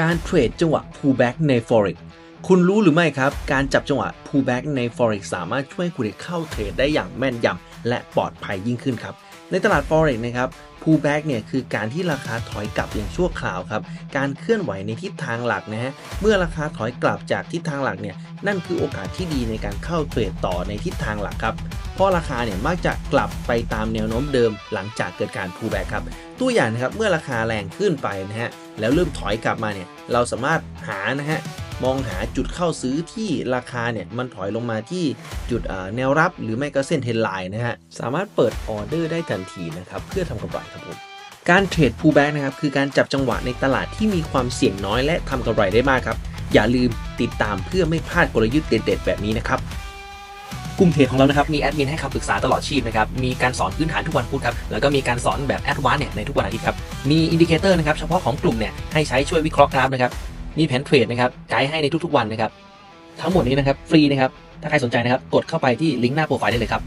การเทรดจังหวะ pullback ใน forex คุณรู้หรือไม่ครับ การจับจังหวะ pullback ใน forex สามารถช่วยคุณเข้าเทรดได้อย่างแม่นยำและปลอดภัยยิ่งขึ้นครับ ในตลาด forex นะครับ pullback เนี่ยคือการที่ราคาถอยกลับอย่างชั่วคราวครับ การเคลื่อนไหวในทิศทางหลักนะฮะ เมื่อราคาถอยกลับจากทิศทางหลักเนี่ยนั่นคือโอกาสที่ดีในการเข้าเทรดต่อในทิศทางหลักครับ เพราะราคาเนี่ยมักจะกลับไปตามแนวโน้มเดิมหลังจากเกิดการ pullback ครับ ตัวอย่างนะครับเมื่อราคาแรงขึ้นไปนะฮะแล้วเริ่มถอยกลับมาเนี่ยเราสามารถหานะฮะ มองหาจุดเข้าซื้อที่ราคาเนี่ยมันถอยลงมาที่จุดแนวรับหรือไม่ก็เส้นเทรนไลน์นะฮะสามารถเปิดออเดอร์ได้ทันทีนะครับเพื่อทำกำไรครับผมการเทรด pullback นะครับคือการจับจังหวะในตลาดที่มีความเสี่ยงน้อยและทำกำไรได้มากครับ อย่าลืมติดตามเพื่อไม่พลาดกลยุทธ์เด็ดๆ แบบนี้นะครับกลุ่มเทรดของเรานะครับมีแอดมินให้คำปรึกษาตลอดชีพนะครับมีการสอนพื้นฐานทุกวันพุธครับแล้วก็มีการสอนแบบแอดวานซ์เนี่ยในทุกวันอาทิตย์ครับมีอินดิเคเตอร์นะครับเฉพาะของกลุ่มเนี่ยให้ใช้ช่วยวิเคราะห์กราฟนะครับ มีแผนเทรดนะครับไกด์ให้ในทุกๆวันนะครับ ทั้งหมดนี้นะครับฟรีนะครับ ถ้าใครสนใจนะครับ กดเข้าไปที่ลิงก์หน้าโปรไฟล์ได้เลยครับ